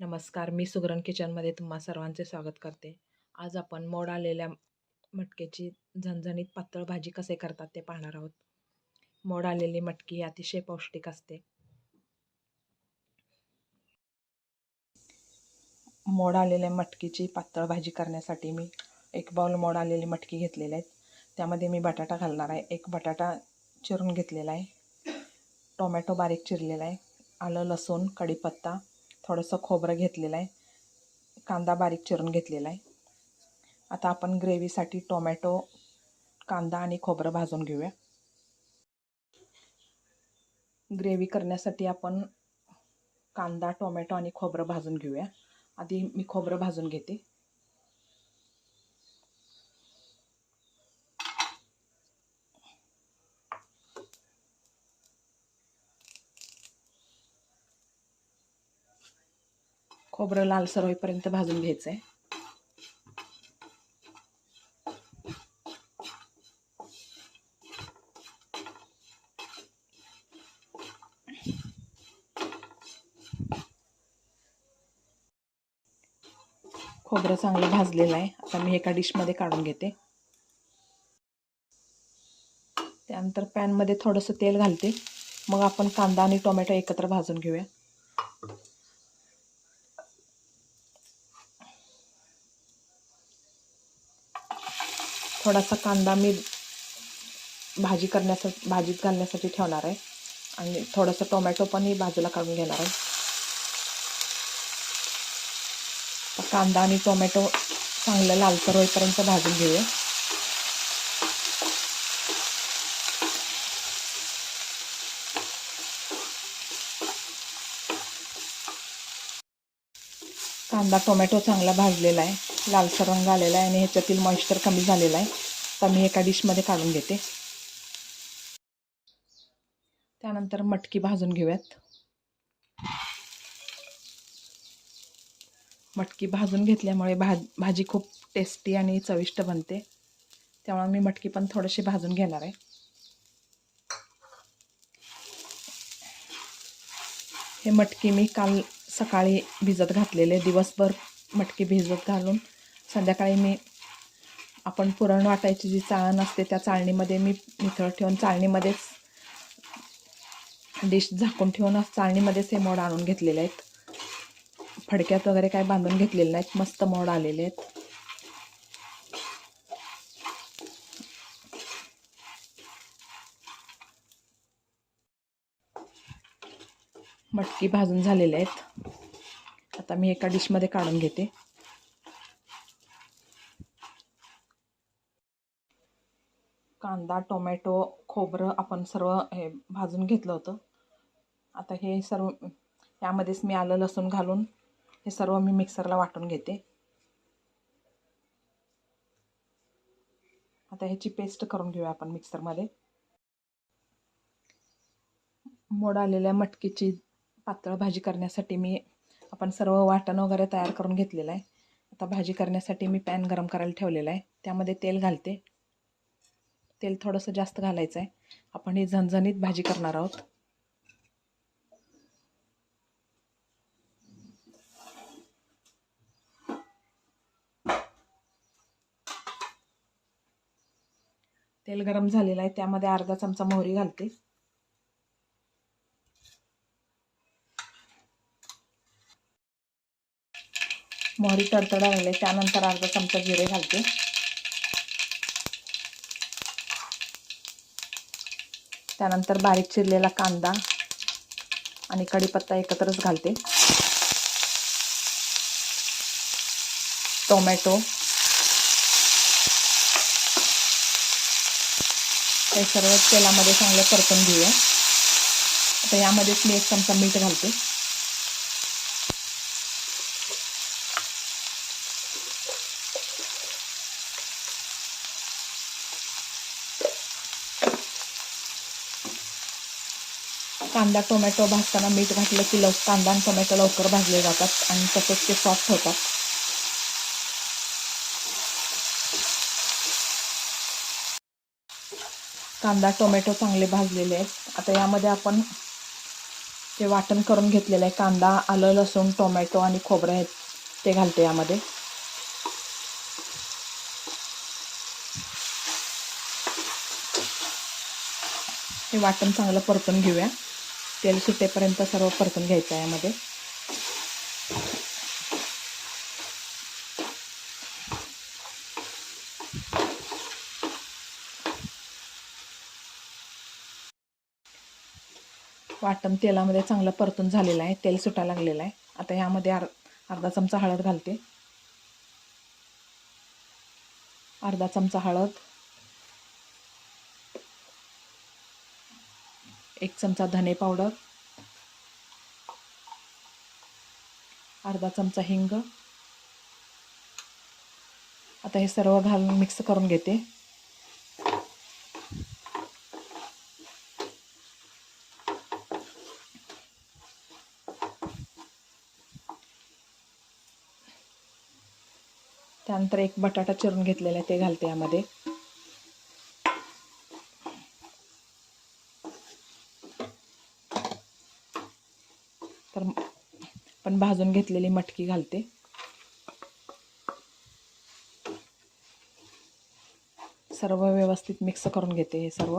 नमस्कार मी सुगरण किचनमध्ये तुम्हा सर्वांचे स्वागत करते. आज आपण मोड आलेल्या मटकेची झणझणीत पातळ भाजी कसे करतात ते पाहणार आहोत. मोड आलेली मटकी अतिशय पौष्टिक असते. मोड आलेल्या मटकीची पातळ भाजी करण्यासाठी मी एक बाउल मोड आलेली मटकी घेतलेली आहेत त्यामध्ये मी बटाटा घालणार आहे. एक बटाटा चिरून घेतलेला आहे. टोमॅटो बारीक चिरलेला आहे. आलं लसूण कढीपत्ता थोडंसं खोबरं घेतलेलं आहे. कांदा बारीक चिरून घेतलेला आहे. आता आपण ग्रेव्हीसाठी टोमॅटो कांदा आणि खोबरं भाजून घेऊया. ग्रेव्ही करण्यासाठी आपण कांदा टोमॅटो आणि खोबरं भाजून घेऊया. आधी मी खोबरं भाजून घेते. खोबरं लालसर होईपर्यंत भाजून घ्यायचं आहे खोबरं चांगलं भाजलेलं आहे. आता मी एका डिशमध्ये काढून घेते. त्यानंतर पॅनमध्ये थोडंसं तेल घालते. मग आपण कांदा आणि टोमॅटो एकत्र भाजून घेऊया. थोडासा कांदा मी भाजी करण्यासाठी भाजीत घालण्यासाठी ठेवणार आहे. आणि थोडंसं टोमॅटो पण ही बाजूला काढून घेणार आहे. कांदा आणि टोमॅटो चांगलं लालसर होईपर्यंत भाजून घेऊया. कांदा टोमॅटो चांगला भाजलेला आहे. लालसर रंग आलेला आहे आणि ह्याच्यातील मॉइश्चर कमी झालेला आहे. तर मी एका डिशमध्ये काढून घेते. त्यानंतर मटकी भाजून घेऊयात. मटकी भाजून घेतल्यामुळे भाज भाजी खूप टेस्टी आणि चविष्ट बनते. त्यामुळे मी मटकी पण थोडीशी भाजून घेणार आहे. हे मटकी मी काल सकाळी भिजत घातलेले दिवसभर मटकी भिजत घालून संध्याकाळी मी आपण पुरण वाटायची जी चाळण असते त्या चाळणीमध्ये मी मिथळ ठेवून चाळणीमध्येच डिश झाकून ठेवून चाळणीमध्येच हे मोड आणून घेतलेले आहेत. फडक्यात वगैरे काय बांधून घेतलेले नाहीत मस्त मोड आलेले आहेत. मटकी भाजून झालेले आहेत. आता मी एका डिशमध्ये काढून घेते. कांदा टोमॅटो खोबरं आपण सर्व हे भाजून घेतलं होतं. आता हे सर्व यामध्येच मी आलं लसूण घालून. हे सर्व मी मिक्सरला वाटून घेते. आता ह्याची पेस्ट करून घेऊया आपण मिक्सरमध्ये. मोड आलेल्या मटकीची पातळ भाजी करण्यासाठी मी आपण सर्व वाटण वगैरे तयार करून घेतलेलं आहे. आता भाजी करण्यासाठी मी पॅन गरम करायला ठेवलेला आहे. त्यामध्ये तेल घालते. तेल थोडंसं जास्त घालायचं आहे. आपण ही झणझणीत भाजी करणार आहोत. तेल गरम झालेलं आहे. त्यामध्ये अर्धा चमचा मोहरी घालते. मोहरी तडतडा लागले त्यानंतर अर्धा चमचा जिरे घालते. त्यानंतर बारीक चिरलेला कांदा आणि कढीपत्ता एकत्रच घालते. टोमॅटो. हे सर्व तेलामध्ये चांगलं परतून घेऊया. आता यामध्येच मी एक चमचा मीठ घालते. कांदा टोमॅटो भाजताना मीठ घातलं की लव कांदा आणि टोमॅटो लवकर भाजले जातात आणि तसंच ते सॉफ्ट होतात. कांदा टोमॅटो चांगले भाजलेले आहेत. आता यामध्ये आपण ते वाटण करून घेतलेलं आहे कांदा आलं लसूण टोमॅटो आणि खोबरं आहेत ते घालते यामध्ये. हे वाटण चांगलं परतून घेऊया. तेल सुटेपर्यंत सर्व परतून घ्यायचं आहे यामध्ये. वाटण तेलामध्ये चांगलं परतून झालेलं आहे. तेल सुटायला लागलेलं आहे. आता यामध्ये अर् अर्धा चमचा हळद घालते. अर्धा चमचा हळद. एक चमचा धने पावडर अर्धा चमचा हिंग. आता हे सर्व घालून मिक्स करून घेते. त्यानंतर एक बटाटा चिरून घेतलेला आहे ते घालते यामध्ये तर पण भाजून घेतलेली मटकी घालते. सर्व व्यवस्थित मिक्स करून घेते हे सर्व.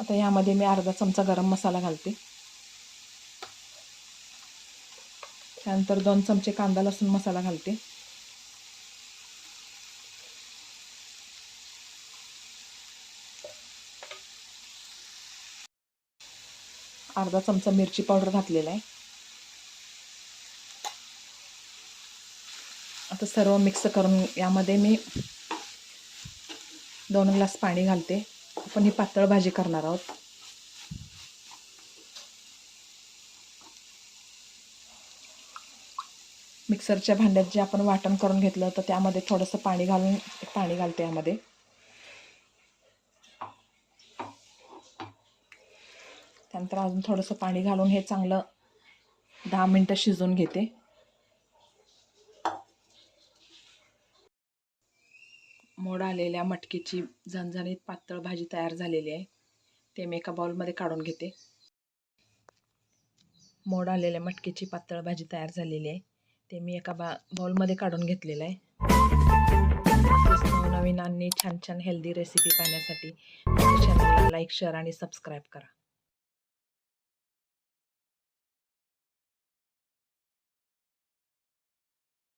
आता यामध्ये मी अर्धा चमचा गरम मसाला घालते. त्यानंतर दोन चमचे कांदा लसूण मसाला घालते. अर्धा चमचा मिरची पावडर घातलेला आहे. आता सर्व मिक्स करून यामध्ये मी दोन ग्लास पाणी घालते. आपण ही पातळ भाजी करणार आहोत. मिक्सरच्या भांड्यात जे आपण वाटण करून घेतलं तर त्यामध्ये थोडंसं पाणी घालून पाणी घालते यामध्ये. त्यानंतर अजून थोडंसं पाणी घालून हे चांगलं दहा मिनटं शिजवून घेते. मोड आलेल्या मटकीची झणझणीत पातळ भाजी तयार झालेली आहे. ते मी एका बाउलमध्ये काढून घेते. मोड आलेल्या मटकीची पातळ भाजी तयार झालेली आहे. ते मी एका बा बाउलमध्ये काढून घेतलेलं आहे. तसेच नवनवीन आणि छान छान हेल्दी रेसिपी पाहण्यासाठी माझ्या चॅनलला लाईक शेअर आणि सबस्क्राईब करा.